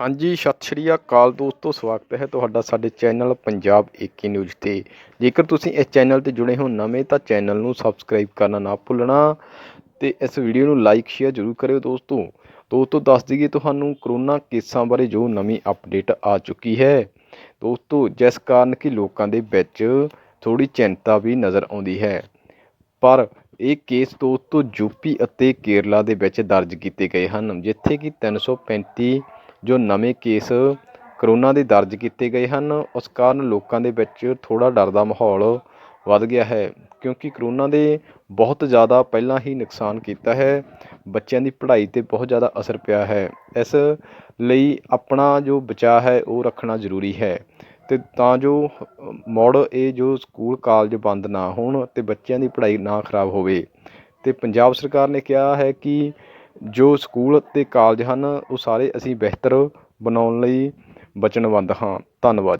ਹਾਂਜੀ, ਸਤਿ ਸ਼੍ਰੀ ਅਕਾਲ ਦੋਸਤੋ, ਸਵਾਗਤ ਹੈ ਤੁਹਾਡਾ ਸਾਡੇ ਚੈਨਲ ਪੰਜਾਬ ਏਕੇ ਨਿਊਜ਼ ਤੇ। ਜੇਕਰ ਤੁਸੀਂ ਇਸ ਚੈਨਲ ਤੇ ਜੁੜੇ ਹੋ ਨਵੇਂ, ਤਾਂ ਚੈਨਲ ਨੂੰ ਸਬਸਕ੍ਰਾਈਬ ਕਰਨਾ ਨਾ ਭੁੱਲਣਾ ਤੇ ਇਸ ਵੀਡੀਓ ਨੂੰ ਲਾਈਕ, ਸ਼ੇਅਰ ਜ਼ਰੂਰ ਕਰਿਓ ਦੋਸਤੋ। ਦੋਸਤੋ, ਦੱਸ ਦਈਏ ਤੁਹਾਨੂੰ ਕਰੋਨਾ ਕੇਸਾਂ ਬਾਰੇ ਜੋ ਨਵੀਂ ਅਪਡੇਟ ਆ ਚੁੱਕੀ ਹੈ। ਦੋਸਤੋ, ਜਿਸ ਕਾਰਨ ਕਿ ਲੋਕਾਂ ਦੇ ਵਿੱਚ ਥੋੜੀ ਚਿੰਤਾ ਵੀ ਨਜ਼ਰ ਆਉਂਦੀ ਹੈ। ਪਰ ਇਹ ਕੇਸ ਦੋਸਤੋ ਯੂਪੀ ਅਤੇ ਕੇਰਲਾ ਦੇ ਵਿੱਚ ਦਰਜ ਕੀਤੇ ਗਏ ਹਨ, ਜਿੱਥੇ ਕਿ 335 ਜੋ ਨਵੇਂ ਕੇਸ ਕਰੋਨਾ ਦੇ ਦਰਜ ਕੀਤੇ ਗਏ ਹਨ, ਉਸ ਕਾਰਨ ਲੋਕਾਂ ਦੇ ਵਿੱਚ ਥੋੜ੍ਹਾ ਡਰ ਦਾ ਮਾਹੌਲ ਵੱਧ ਗਿਆ ਹੈ, ਕਿਉਂਕਿ ਕਰੋਨਾ ਦੇ ਬਹੁਤ ਜ਼ਿਆਦਾ ਪਹਿਲਾਂ ਹੀ ਨੁਕਸਾਨ ਕੀਤਾ ਹੈ, ਬੱਚਿਆਂ ਦੀ ਪੜ੍ਹਾਈ ਤੇ ਬਹੁਤ ਜ਼ਿਆਦਾ ਅਸਰ ਪਿਆ ਹੈ, ਇਸ ਲਈ ਆਪਣਾ ਜੋ ਬਚਾਅ ਹੈ, ਉਹ ਰੱਖਣਾ ਜ਼ਰੂਰੀ ਹੈ ਅਤੇ ਤਾਂ ਜੋ ਮੁੜ ਇਹ ਜੋ ਸਕੂਲ, ਕਾਲਜ ਬੰਦ ਨਾ ਹੋਣ ਅਤੇ ਬੱਚਿਆਂ ਦੀ ਪੜ੍ਹਾਈ ਨਾ ਖਰਾਬ ਹੋਵੇ ਅਤੇ ਪੰਜਾਬ ਸਰਕਾਰ ਨੇ ਕਿਹਾ ਹੈ ਕਿ ਜੋ ਸਕੂਲ ਅਤੇ ਕਾਲਜ ਹਨ ਉਹ ਸਾਰੇ ਅਸੀਂ ਬਿਹਤਰ ਬਣਾਉਣ ਲਈ ਵਚਨਬੱਧ ਹਾਂ। ਧੰਨਵਾਦ।